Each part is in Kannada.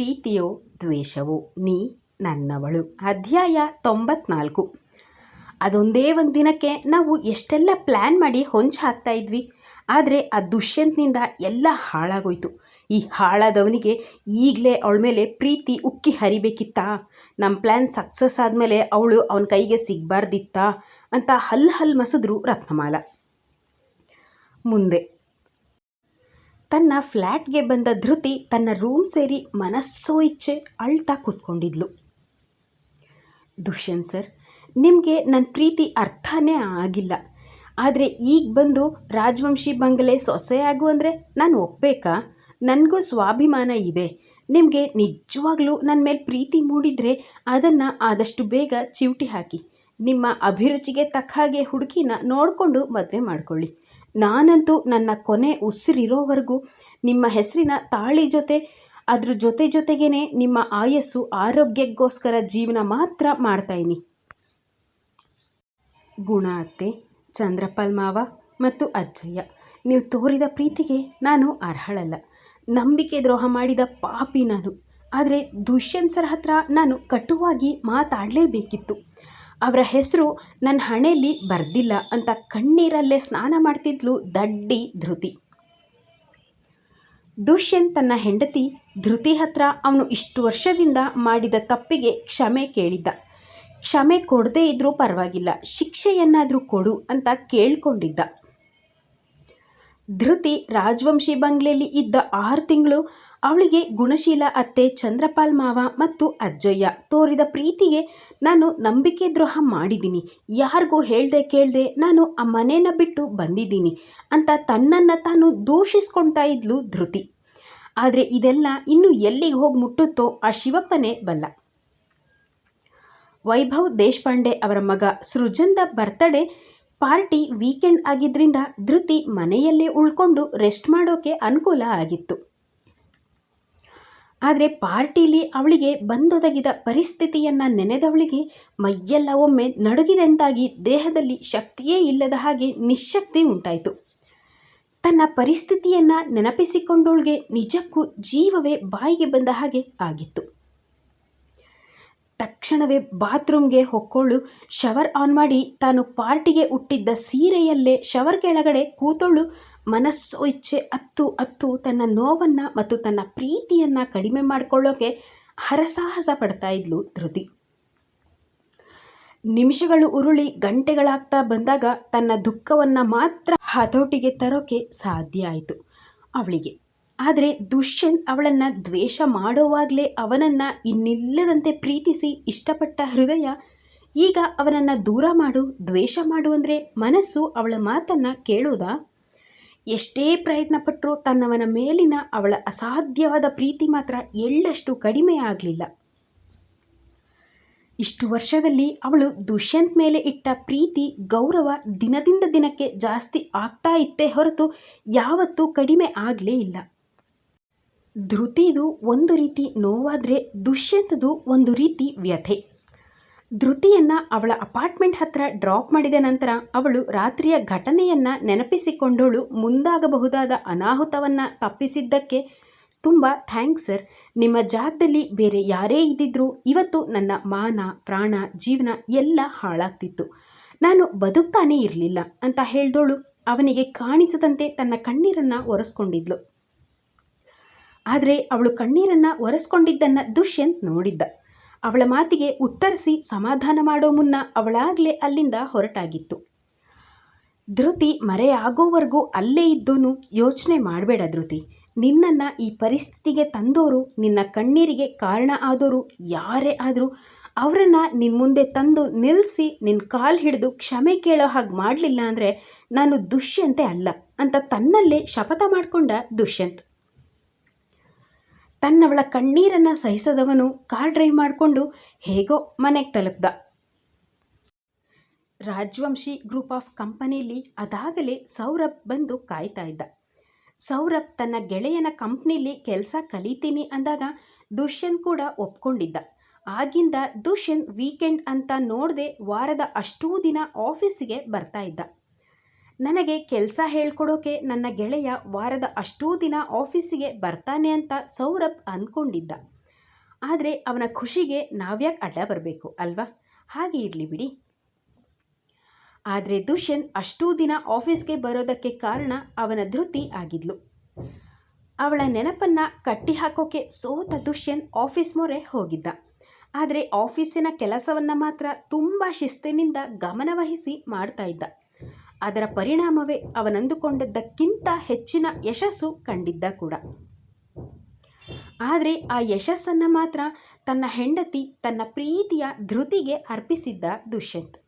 ಪ್ರೀತಿಯೋ ದ್ವೇಷವೋ ನೀ ನನ್ನವಳು. ಅಧ್ಯಾಯ ತೊಂಬತ್ನಾಲ್ಕು. ಅದೊಂದೇ ಒಂದು ದಿನಕ್ಕೆ ನಾವು ಎಷ್ಟೆಲ್ಲ ಪ್ಲ್ಯಾನ್ ಮಾಡಿ ಹೊಂಚು ಹಾಕ್ತಾ ಇದ್ವಿ. ಆದರೆ ಆ ದುಷ್ಯಂತ್ನಿಂದ ಎಲ್ಲ ಹಾಳಾಗೋಯ್ತು. ಈ ಹಾಳಾದವನಿಗೆ ಈಗಲೇ ಅವಳ ಮೇಲೆ ಪ್ರೀತಿ ಉಕ್ಕಿ ಹರಿಬೇಕಿತ್ತಾ? ನಮ್ಮ ಪ್ಲ್ಯಾನ್ ಸಕ್ಸಸ್ ಆದಮೇಲೆ ಅವಳು ಅವನ ಕೈಗೆ ಸಿಗಬಾರ್ದಿತ್ತಾ? ಅಂತ ಹಲ್ ಹಲ್ ಮಸಿದ್ರು ರತ್ನಮಾಲ. ಮುಂದೆ ತನ್ನ ಫ್ಲ್ಯಾಟ್ಗೆ ಬಂದ ಧೃತಿ ತನ್ನ ರೂಮ್ ಸೇರಿ ಮನಸ್ಸೋ ಇಚ್ಛೆ ಅಳ್ತಾ ಕೂತ್ಕೊಂಡಿದ್ಲು. ದುಷ್ಯಂತ್ ಸರ್, ನಿಮಗೆ ನನ್ನ ಪ್ರೀತಿ ಅರ್ಥನೇ ಆಗಿಲ್ಲ. ಆದರೆ ಈಗ ಬಂದು ರಾಜವಂಶಿ ಬಂಗಲೆ ಸೊಸೆ ಆಗು ಅಂದರೆ ನಾನು ಒಪ್ಪಬೇಕಾ ನನಗೂ ಸ್ವಾಭಿಮಾನ ಇದೆ. ನಿಮಗೆ ನಿಜವಾಗ್ಲೂ ನನ್ನ ಮೇಲೆ ಪ್ರೀತಿ ಮೂಡಿದರೆ ಅದನ್ನು ಆದಷ್ಟು ಬೇಗ ಚಿವುಟಿ ಹಾಕಿ. ನಿಮ್ಮ ಅಭಿರುಚಿಗೆ ತಕ್ಕ ಹಾಗೆ ಹುಡುಗಿನ ನೋಡಿಕೊಂಡು ಮದುವೆ ಮಾಡಿಕೊಳ್ಳಿ. ನಾನಂತೂ ನನ್ನ ಕೊನೆ ಉಸಿರಿರೋವರೆಗೂ ನಿಮ್ಮ ಹೆಸರಿನ ತಾಳಿ ಜೊತೆ, ಅದ್ರ ಜೊತೆ ಜೊತೆಗೇ ನಿಮ್ಮ ಆಯಸ್ಸು ಆರೋಗ್ಯಕ್ಕೋಸ್ಕರ ಜೀವನ ಮಾತ್ರ ಮಾಡ್ತಾಯಿನಿ ಗುಣ ಅತ್ತೆ, ಚಂದ್ರಪಾಲ್ ಮಾವ ಮತ್ತು ಅಜ್ಜಯ್ಯ, ನೀವು ತೋರಿದ ಪ್ರೀತಿಗೆ ನಾನು ಅರ್ಹಳಲ್ಲ. ನಂಬಿಕೆ ದ್ರೋಹ ಮಾಡಿದ ಪಾಪಿ ನಾನು. ಆದರೆ ದುಷ್ಯಂತ್ ಸರ್ ಹತ್ರ ನಾನು ಕಟುವಾಗಿ ಮಾತಾಡಲೇಬೇಕಿತ್ತು. ಅವರ ಹೆಸರು ನನ್ನ ಹಣೆಯಲ್ಲಿ ಬರ್ದಿಲ್ಲ ಅಂತ ಕಣ್ಣೀರಲ್ಲೇ ಸ್ನಾನ ಮಾಡ್ತಿದ್ಲು ದಡ್ಡಿ ಧೃತಿ. ದುಷ್ಯಂತ್ ತನ್ನ ಹೆಂಡತಿ ಧೃತಿ ಹತ್ರ ಅವನು ಇಷ್ಟು ವರ್ಷದಿಂದ ಮಾಡಿದ ತಪ್ಪಿಗೆ ಕ್ಷಮೆ ಕೇಳಿದ್ದ. ಕ್ಷಮೆ ಕೊಡದೇ ಇದ್ರೂ ಪರವಾಗಿಲ್ಲ, ಶಿಕ್ಷೆಯನ್ನಾದರೂ ಕೊಡು ಅಂತ ಕೇಳ್ಕೊಂಡಿದ್ದ. ಧೃತಿ ರಾಜವಂಶಿ ಬಂಗ್ಲೆಯಲ್ಲಿ ಇದ್ದ ಆರು ತಿಂಗಳು ಅವಳಿಗೆ ಗುಣಶೀಲ ಅತ್ತೆ ಚಂದ್ರಪಾಲ್ ಮಾವ ಮತ್ತು ಅಜ್ಜಯ್ಯ ತೋರಿದ ಪ್ರೀತಿಗೆ ನಾನು ನಂಬಿಕೆ ದ್ರೋಹ ಮಾಡಿದ್ದೀನಿ. ಯಾರಿಗೂ ಹೇಳ್ದೆ ಕೇಳದೆ ನಾನು ಆ ಮನೇನ ಬಿಟ್ಟು ಬಂದಿದ್ದೀನಿ ಅಂತ ತನ್ನನ್ನು ತಾನು ದೂಷಿಸ್ಕೊಳ್ತಾ ಇದ್ಲು ಧೃತಿ. ಆದರೆ ಇದೆಲ್ಲ ಇನ್ನು ಎಲ್ಲಿಗೆ ಹೋಗಿ ಮುಟ್ಟುತ್ತೋ ಆ ಶಿವಪ್ಪನೇ ಬಲ್ಲ. ವೈಭವ್ ದೇಶಪಾಂಡೆ ಅವರ ಮಗ ಸೃಜನ್ದ ಬರ್ತಡೇ ಪಾರ್ಟಿ ವೀಕೆಂಡ್ ಆಗಿದ್ದರಿಂದ ಧೃತಿ ಮನೆಯಲ್ಲೇ ಉಳ್ಕೊಂಡು ರೆಸ್ಟ್ ಮಾಡೋಕೆ ಅನುಕೂಲ ಆಗಿತ್ತು. ಆದರೆ ಪಾರ್ಟಿಲಿ ಅವಳಿಗೆ ಬಂದೊದಗಿದ ಪರಿಸ್ಥಿತಿಯನ್ನು ನೆನೆದವಳಿಗೆ ಮೈಯೆಲ್ಲ ಒಮ್ಮೆ ನಡುಗಿದಂತಾಗಿ ದೇಹದಲ್ಲಿ ಶಕ್ತಿಯೇ ಇಲ್ಲದ ಹಾಗೆ ನಿಶ್ಶಕ್ತಿ ಉಂಟಾಯಿತು. ತನ್ನ ಪರಿಸ್ಥಿತಿಯನ್ನು ನೆನಪಿಸಿಕೊಂಡವಳಿಗೆ ನಿಜಕ್ಕೂ ಜೀವವೇ ಬಾಯಿಗೆ ಬಂದ ಹಾಗೆ ಆಗಿತ್ತು. ತಕ್ಷಣವೇ ಬಾತ್ರೂಮ್ಗೆ ಹೊಕ್ಕೊಳ್ಳು, ಶವರ್ ಆನ್ ಮಾಡಿ ತಾನು ಪಾರ್ಟಿಗೆ ಉಟ್ಟಿದ್ದ ಸೀರೆಯಲ್ಲೇ ಶವರ್ ಕೆಳಗಡೆ ಕೂತೊಳ್ಳು ಮನಸ್ಸು ಇಚ್ಛೆ ಅತ್ತು ಅತ್ತು ತನ್ನ ನೋವನ್ನು ಮತ್ತು ತನ್ನ ಪ್ರೀತಿಯನ್ನು ಕಡಿಮೆ ಮಾಡಿಕೊಳ್ಳೋಕೆ ಹರಸಾಹಸ ಪಡ್ತಾ ಇದ್ಲು ಧೃತಿ. ನಿಮಿಷಗಳು ಉರುಳಿ ಗಂಟೆಗಳಾಗ್ತಾ ಬಂದಾಗ ತನ್ನ ದುಃಖವನ್ನು ಮಾತ್ರ ಹತೋಟಿಗೆ ತರೋಕೆ ಸಾಧ್ಯ ಆಯಿತು ಅವಳಿಗೆ. ಆದರೆ ದುಷ್ಯಂತ್ ಅವಳನ್ನು ದ್ವೇಷ ಮಾಡೋವಾಗಲೇ ಅವನನ್ನು ಇನ್ನಿಲ್ಲದಂತೆ ಪ್ರೀತಿಸಿ ಇಷ್ಟಪಟ್ಟ ಹೃದಯ ಈಗ ಅವನನ್ನು ದೂರ ಮಾಡು, ದ್ವೇಷ ಮಾಡು ಅಂದರೆ ಮನಸ್ಸು ಅವಳ ಮಾತನ್ನು ಕೇಳೋದಾ? ಎಷ್ಟೇ ಪ್ರಯತ್ನಪಟ್ಟರೂ ತನ್ನವನ ಮೇಲಿನ ಅವಳ ಅಸಾಧ್ಯವಾದ ಪ್ರೀತಿ ಮಾತ್ರ ಎಳ್ಳಷ್ಟು ಕಡಿಮೆ ಆಗಲಿಲ್ಲ. ಇಷ್ಟು ವರ್ಷದಲ್ಲಿ ಅವಳು ದುಷ್ಯಂತ್ ಮೇಲೆ ಇಟ್ಟ ಪ್ರೀತಿ ಗೌರವ ದಿನದಿಂದ ದಿನಕ್ಕೆ ಜಾಸ್ತಿ ಆಗ್ತಾ ಇತ್ತೇ ಹೊರತು ಯಾವತ್ತೂ ಕಡಿಮೆ ಆಗಲೇ ಇಲ್ಲ. ಧೃತಿದು ಒಂದು ರೀತಿ ನೋವಾದರೆ ದುಷ್ಯಂತದು ಒಂದು ರೀತಿ ವ್ಯಥೆ. ಧೃತಿಯನ್ನು ಅವಳ ಅಪಾರ್ಟ್ಮೆಂಟ್ ಹತ್ರ ಡ್ರಾಪ್ ಮಾಡಿದ ನಂತರ ಅವಳು ರಾತ್ರಿಯ ಘಟನೆಯನ್ನು ನೆನಪಿಸಿಕೊಂಡವಳು ಮುಂದಾಗಬಹುದಾದ ಅನಾಹುತವನ್ನು ತಪ್ಪಿಸಿದ್ದಕ್ಕೆ ತುಂಬ ಥ್ಯಾಂಕ್ಸ್ ಸರ್. ನಿಮ್ಮ ಜಾಗದಲ್ಲಿ ಬೇರೆ ಯಾರೇ ಇದ್ದಿದ್ರು ಇವತ್ತು ನನ್ನ ಮಾನ, ಪ್ರಾಣ, ಜೀವನ ಎಲ್ಲ ಹಾಳಾಗ್ತಿತ್ತು. ನಾನು ಬದುಕ್ತಾನೇ ಇರಲಿಲ್ಲ ಅಂತ ಹೇಳ್ದೋಳು. ಅವನಿಗೆ ಕಾಣಿಸದಂತೆ ತನ್ನ ಕಣ್ಣೀರನ್ನು ಒರೆಸ್ಕೊಂಡಿದ್ಲು. ಆದರೆ ಅವಳು ಕಣ್ಣೀರನ್ನು ಒರೆಸ್ಕೊಂಡಿದ್ದನ್ನು ದುಷ್ಯಂತ್ ನೋಡಿದ್ದ. ಅವಳ ಮಾತಿಗೆ ಉತ್ತರಿಸಿ ಸಮಾಧಾನ ಮಾಡೋ ಮುನ್ನ ಅವಳಾಗಲೇ ಅಲ್ಲಿಂದ ಹೊರಟಾಗಿತ್ತು. ಧೃತಿ ಮರೆಯಾಗೋವರೆಗೂ ಅಲ್ಲೇ ಇದ್ದೋನು ಯೋಚನೆ ಮಾಡಬೇಡ ಧೃತಿ. ನಿನ್ನನ್ನು ಈ ಪರಿಸ್ಥಿತಿಗೆ ತಂದೋರು, ನಿನ್ನ ಕಣ್ಣೀರಿಗೆ ಕಾರಣ ಆದೋರು ಯಾರೇ ಆದರೂ ಅವರನ್ನು ನಿನ್ನ ಮುಂದೆ ತಂದು ನಿಲ್ಲಿಸಿ ನಿನ್ನ ಕಾಲು ಹಿಡಿದು ಕ್ಷಮೆ ಕೇಳೋ ಹಾಗೆ ಮಾಡಲಿಲ್ಲ ಅಂದರೆ ನಾನು ದುಷ್ಯಂತೆ ಅಲ್ಲ ಅಂತ ತನ್ನಲ್ಲೇ ಶಪಥ ಮಾಡಿಕೊಂಡ ದುಷ್ಯಂತ್. ತನ್ನವಳ ಕಣ್ಣೀರನ್ನು ಸಹಿಸದವನು ಕಾರ್ ಡ್ರೈವ್ ಮಾಡಿಕೊಂಡು ಹೇಗೋ ಮನೆಗೆ ತಲುಪ್ದ. ರಾಜವಂಶಿ ಗ್ರೂಪ್ ಆಫ್ ಕಂಪನಿಯಲ್ಲಿ ಅದಾಗಲೇ ಸೌರಭ್ ಬಂದು ಕಾಯ್ತಾ ಇದ್ದ. ಸೌರಭ್ ತನ್ನ ಗೆಳೆಯನ ಕಂಪ್ನಿಲಿ ಕೆಲಸ ಕಲಿತೀನಿ ಅಂದಾಗ ದುಷ್ಯಂತ್ ಕೂಡ ಒಪ್ಕೊಂಡಿದ್ದ. ಆಗಿಂದ ದುಷ್ಯಂತ್ ವೀಕೆಂಡ್ ಅಂತ ನೋಡದೆ ವಾರದ ಅಷ್ಟೂ ದಿನ ಆಫೀಸಿಗೆ ಬರ್ತಾ ಇದ್ದ. ನನಗೆ ಕೆಲಸ ಹೇಳ್ಕೊಡೋಕೆ ನನ್ನ ಗೆಳೆಯ ವಾರದ ಅಷ್ಟೂ ದಿನ ಆಫೀಸಿಗೆ ಬರ್ತಾನೆ ಅಂತ ಸೌರಭ್ ಅಂದ್ಕೊಂಡಿದ್ದ ಆದರೆ ಅವನ ಖುಷಿಗೆ ನಾವ್ಯಾಕೆ ಅಡ್ಡ ಬರಬೇಕು ಅಲ್ವಾ? ಹಾಗೆ ಇರಲಿ ಬಿಡಿ. ಆದರೆ ದುಷ್ಯಂತ್ ಅಷ್ಟೂ ದಿನ ಆಫೀಸ್ಗೆ ಬರೋದಕ್ಕೆ ಕಾರಣ ಅವನ ಧೃತಿ ಆಗಿದ್ಲು. ಅವಳ ನೆನಪನ್ನು ಕಟ್ಟಿಹಾಕೋಕೆ ಸೋತ ದುಷ್ಯಂತ್ ಆಫೀಸ್ ಮೊರೆ ಹೋಗಿದ್ದ. ಆದರೆ ಆಫೀಸಿನ ಕೆಲಸವನ್ನು ಮಾತ್ರ ತುಂಬ ಶಿಸ್ತಿನಿಂದ ಗಮನವಹಿಸಿ ಮಾಡ್ತಾ ಇದ್ದ. ಅದರ ಪರಿಣಾಮವೇ ಅವನಂದುಕೊಂಡದ್ದಕ್ಕಿಂತ ಹೆಚ್ಚಿನ ಯಶಸ್ಸು ಕಂಡಿದ್ದ ಕೂಡ. ಆದರೆ ಆ ಯಶಸ್ಸನ್ನು ಮಾತ್ರ ತನ್ನ ಹೆಂಡತಿ, ತನ್ನ ಪ್ರೀತಿಯ ಧೃತಿಗೆ ಅರ್ಪಿಸಿದ್ದ ದುಷ್ಯಂತ್.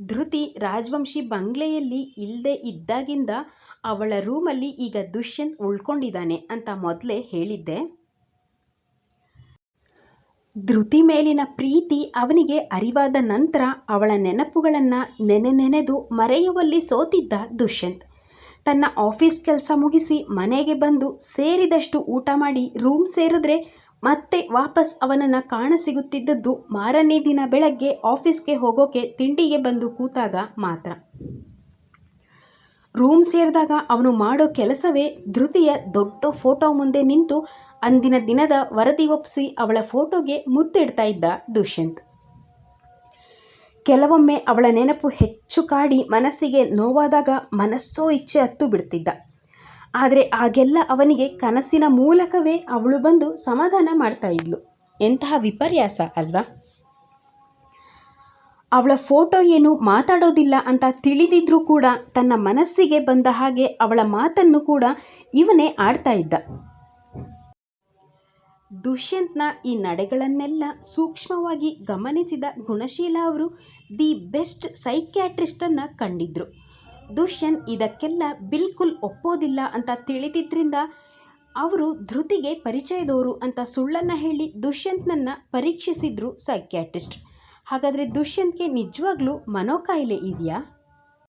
ಧೃತಿ ರಾಜವಂಶಿ ಬಂಗ್ಲೆಯಲ್ಲಿ ಇಲ್ಲದೆ ಇದ್ದಾಗಿಂದ ಅವಳ ರೂಮಲ್ಲಿ ಈಗ ದುಷ್ಯಂತ್ ಉಳ್ಕೊಂಡಿದ್ದಾನೆ ಅಂತ ಮೊದಲೇ ಹೇಳಿದ್ದೆ. ಧೃತಿ ಮೇಲಿನ ಪ್ರೀತಿ ಅವನಿಗೆ ಅರಿವಾದ ನಂತರ ಅವಳ ನೆನಪುಗಳನ್ನು ನೆನೆ ನೆನೆದು ಮರೆಯುವಲ್ಲಿ ಸೋತಿದ್ದ ದುಷ್ಯಂತ್. ತನ್ನ ಆಫೀಸ್ ಕೆಲಸ ಮುಗಿಸಿ ಮನೆಗೆ ಬಂದು ಸೇರಿದಷ್ಟು ಊಟ ಮಾಡಿ ರೂಮ್ ಸೇರಿದ್ರೆ ಮತ್ತೆ ವಾಪಸ್ ಅವನನ್ನು ಕಾಣಸಿಗುತ್ತಿದ್ದದ್ದು ಮಾರನೇ ದಿನ ಬೆಳಗ್ಗೆ ಆಫೀಸ್ಗೆ ಹೋಗೋಕೆ ತಿಂಡಿಗೆ ಬಂದು ಕೂತಾಗ ಮಾತ್ರ. ರೂಮ್ ಸೇರಿದಾಗ ಅವನು ಮಾಡೋ ಕೆಲಸವೇ ಧೃತಿಯ ದೊಡ್ಡ ಫೋಟೋ ಮುಂದೆ ನಿಂತು ಅಂದಿನ ದಿನದ ವರದಿ ಒಪ್ಪಿಸಿ ಅವಳ ಫೋಟೋಗೆ ಮುತ್ತಿಡ್ತಾ ಇದ್ದ ದುಷ್ಯಂತ್. ಕೆಲವೊಮ್ಮೆ ಅವಳ ನೆನಪು ಹೆಚ್ಚು ಕಾಡಿ ಮನಸ್ಸಿಗೆ ನೋವಾದಾಗ ಮನಸ್ಸೋ ಇಚ್ಛೆ ಹತ್ತು ಬಿಡ್ತಿದ್ದ. ಆದರೆ ಆಗೆಲ್ಲ ಅವನಿಗೆ ಕನಸಿನ ಮೂಲಕವೇ ಅವಳು ಬಂದು ಸಮಾಧಾನ ಮಾಡ್ತಾ ಇದ್ಲು. ಎಂತಹ ವಿಪರ್ಯಾಸ ಅಲ್ವಾ? ಅವಳ ಫೋಟೋ ಏನು ಮಾತಾಡೋದಿಲ್ಲ ಅಂತ ತಿಳಿದಿದ್ರೂ ಕೂಡ ತನ್ನ ಮನಸ್ಸಿಗೆ ಬಂದ ಹಾಗೆ ಅವಳ ಮಾತನ್ನು ಕೂಡ ಇವನೇ ಆಡ್ತಾ ಇದ್ದ. ದುಷ್ಯಂತ್ನ ಈ ನಡೆಗಳನ್ನೆಲ್ಲ ಸೂಕ್ಷ್ಮವಾಗಿ ಗಮನಿಸಿದ ಗುಣಶೀಲ ಅವರು ದಿ ಬೆಸ್ಟ್ ಸೈಕ್ಯಾಟ್ರಿಸ್ಟನ್ನು ಕಂಡಿದ್ರು. ದುಷ್ಯಂತ್ ಇದಕ್ಕೆಲ್ಲ ಬಿಲ್ಕುಲ್ ಒಪ್ಪೋದಿಲ್ಲ ಅಂತ ತಿಳಿದಿದ್ದರಿಂದ ಅವರು ಧೃತಿಗೆ ಪರಿಚಯದವರು ಅಂತ ಸುಳ್ಳನ್ನು ಹೇಳಿ ದುಷ್ಯಂತ್ನನ್ನು ಪರೀಕ್ಷಿಸಿದ್ರು ಸೈಕ್ಯಾಟ್ರಿಸ್ಟ್. ಹಾಗಾದರೆ ದುಷ್ಯಂತ್ಗೆ ನಿಜವಾಗ್ಲೂ ಮನೋಕಾಯಿಲೆ ಇದೆಯಾ?